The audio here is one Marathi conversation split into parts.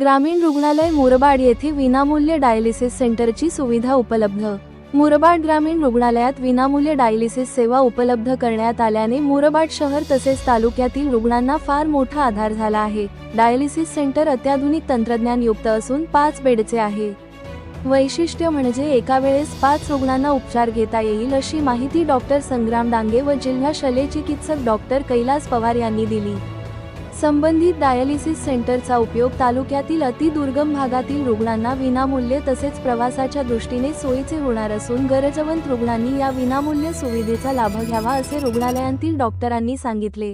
ग्रामीण रुग्णालय मुरबाड येथे विनामूल्य डायलिसिस सेंटरची सुविधा उपलब्ध. मुरबाड ग्रामीण रुग्णालयात विनामूल्य डायलिसिस सेवा उपलब्ध करण्यात आल्याने मुरबाड शहर तसेच तालुक्यातील रुग्णांना फार मोठा आधार झाला आहे. डायलिसिस सेंटर अत्याधुनिक तंत्रज्ञान युक्त असून पाच बेडचे आहे. वैशिष्ट्य म्हणजे एका वेळेस पाच रुग्णांना उपचार घेता येईल अशी माहिती डॉक्टर संग्राम डांगे व जिल्हा शल्यचिकित्सक डॉक्टर कैलास पवार यांनी दिली. संबंधित डायलिसिस सेंटरचा उपयोग तालुक्यातील अतिदुर्गम भागातील रुग्णांना विनामूल्य तसेच प्रवासाच्या दृष्टीने सोयीचे होणार असून गरजवंत रुग्णांनी या विनामूल्य सुविधेचा लाभ घ्यावा असे रुग्णालयांतील डॉक्टरांनी सांगितले.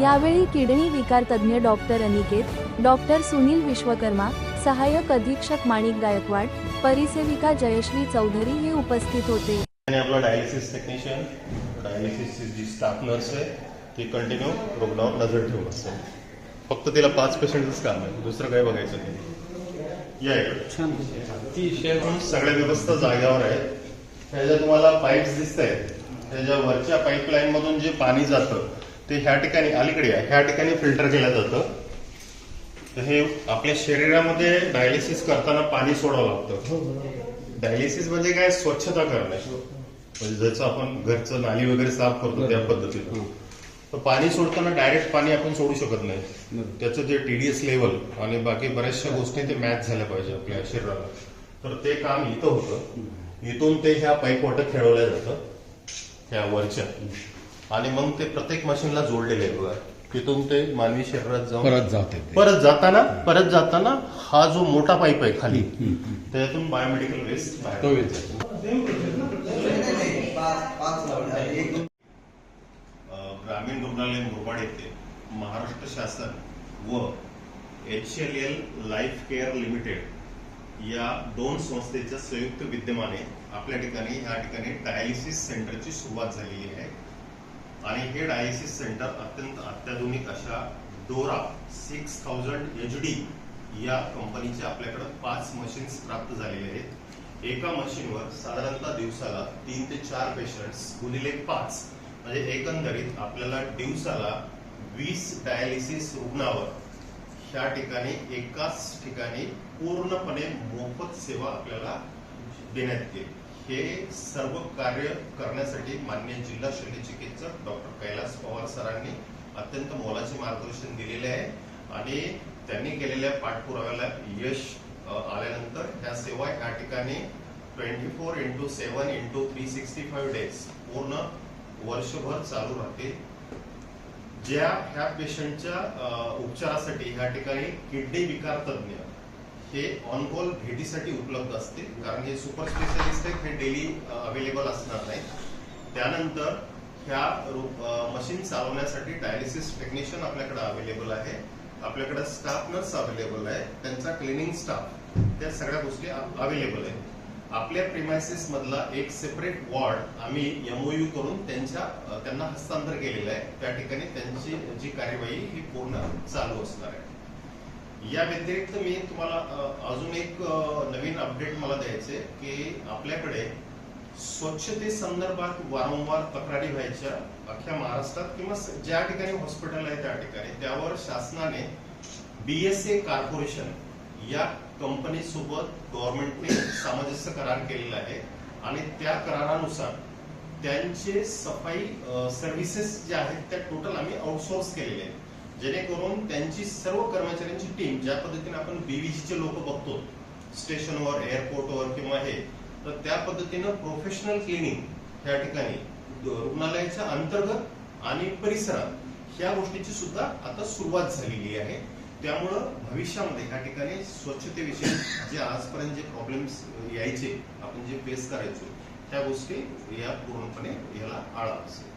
यावेळी किडनी विकार तज्ज्ञ डॉक्टर अनिकेत डॉक्टर सुनील विश्वकर्मा सहाय्यक अधीक्षक माणिक गायकवाड परिसेविका जयश्री चौधरी हे उपस्थित होते. आपला डायलिसिस टेक्निशियन डायलिसिस जी स्टाफ नर्स आहे ती कंटिन्यू रुग्णावर नजर ठेवून असते. फक्त तिला पाच पेशंटच काम आहे दुसरं काही बघायचं नाही. या शेअरून सगळ्या व्यवस्था जाग्यावर आहे ह्याच्या तुम्हाला पाईप्स दिसत आहेत. त्याच्या वरच्या पाईपलाईन मधून जे पाणी जातं ते ह्या ठिकाणी अलीकडे आहे ह्या ठिकाणी फिल्टर केलं जातं. तर हे आपल्या शरीरामध्ये डायलिसिस करताना पाणी सोडावं लागतं. डायलिसिस म्हणजे काय? स्वच्छता करणे. म्हणजे जसं आपण घरचं नाली वगैरे साफ करतो त्या पद्धतीनं. तर पाणी सोडताना डायरेक्ट पाणी आपण सोडू शकत नाही. त्याचं जे टीडीएस लेवल आणि बाकी बऱ्याचशा गोष्टी ते मॅच झाल्या पाहिजे आपल्या शरीराला. तर ते काम इथं होतं. इथून ते ह्या पाईप वाटर खेळवल्या जातं. ह्या वरच्या. आणि मग ते प्रत्येक मशीनला जोडलेले आहे बघा. तिथून ते मानवी शरीरात जाऊन परत जाते. परत जाताना परत जाताना हा जो मोठा पाईप आहे खाली त्याच्यातून बायोमेडिकल वेस्ट बाहेर तो येत जातो. अ, ग्रामीण रुग्णालय मुरबाड येथे महाराष्ट्र शासन व H L L life care limited या दोन संस्थेच्या संयुक्त विद्यमाने आपल्या ठिकाणी या ठिकाणी डायलिसिस सेंटरची सुरुवात झालेली आहे. आणि हे डायलिसिस सेंटर अत्यंत अत्याधुनिक अशा Dora six thousand H D या कंपनीचे आपल्याकडे पाच मशीन्स प्राप्त झालेले आहेत. एका मशीनवर साधारणतः दिवसाला तीन ते चार पेशंट्स गुणिले पाच म्हणजे एकंदरीत आपल्याला दिवसाला वीस डायलिसिस रुग्णावर ह्या ठिकाणी एकाच ठिकाणी पूर्णपणे मोफत सेवा आपल्याला देण्यात येईल. हे सर्व कार्य करण्यासाठी मान्य जिल्हा शल्य चिकित्सक डॉक्टर कैलास पवार सरांनी अत्यंत मोलाचे मार्गदर्शन दिलेले आहे आणि त्यांनी केलेल्या पाठपुराव्याला यश आल्यानंतर ह्या सेवा ह्या ठिकाणी twenty four into seven into three sixty five days पूर्ण वर्षभर चालू राहते. ज्या ह्या पेशंटच्या उपचारासाठी ह्या ठिकाणी किडनी विकार तज्ञ हे ऑन कॉल भेटीसाठी उपलब्ध असते कारण हे सुपर स्पेशालिस्ट आहेत हे डेली अवेलेबल असणार नाही त्यानंतर ह्या मशीन चालवण्यासाठी डायलिसिस टेक्निशियन आपल्याकडे अवेलेबल आहे. आपल्याकडे स्टाफ नर्स अवेलेबल आहे. त्यांचा क्लिनिंग स्टाफ त्या सगळ्या गोष्टी अवेलेबल आहेत. आपल्या प्रिमायसिस मधला एक सेपरेट वॉर्ड आम्ही एमओयू करून त्यांच्या त्यांना हस्तांतर केलेलं आहे. त्या ठिकाणी त्यांची जी कार्यवाही ही पूर्ण चालू असणार आहे. या व्यतिरिक्त मी तुम्हाला अजून एक नवीन अपडेट मला द्यायचे की आपल्याकडे स्वच्छते संदर्भात वारंवार तक्रारी व्हायच्या अख्ख्या महाराष्ट्रात किंवा ज्या ठिकाणी हॉस्पिटल आहे त्या ठिकाणी त्यावर शासनाने बीएसए कॉर्पोरेशन या कंपनी सोबत गव्हर्नमेंटने सामंजस्य करार केलेला आहे. आणि त्या करारानुसार त्यांचे सफाई सर्व्हिसेस ज्या आहेत त्या टोटल आम्ही आउटसोर्स केलेले आहेत. जेणेकरून त्यांची सर्व कर्मचाऱ्यांची टीम ज्या पद्धतीने आपण बीव्हीसीचे लोक बघतो स्टेशनवर एअरपोर्टवर किंवा हे तर त्या पद्धतीनं प्रोफेशनल क्लिनिंग त्या ठिकाणी रुग्णालयाच्या अंतर्गत आणि परिसरात ह्या गोष्टीची सुद्धा आता सुरुवात झालेली आहे. त्यामुळं भविष्यामध्ये ह्या ठिकाणी स्वच्छतेविषयी जे आजपर्यंत जे प्रॉब्लेम्स यायचे आपण जे फेस करायचो त्या गोष्टी या पूर्णपणे याला आळा असेल